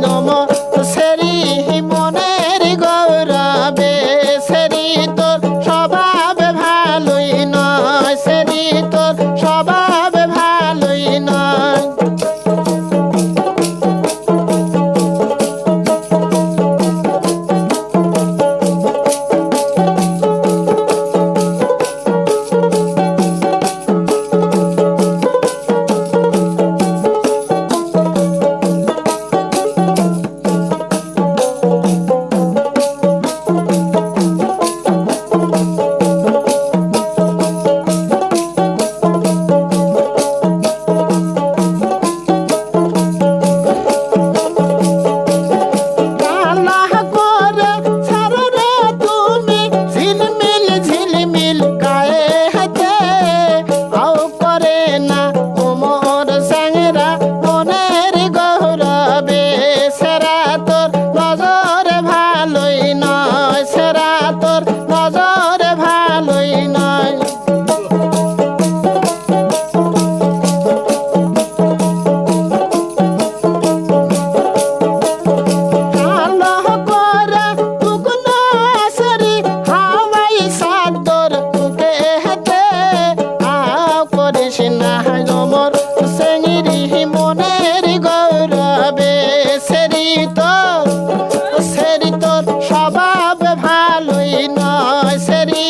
no, no. তোর সেরি তোর স্বভাব ভালোই নয় সেরি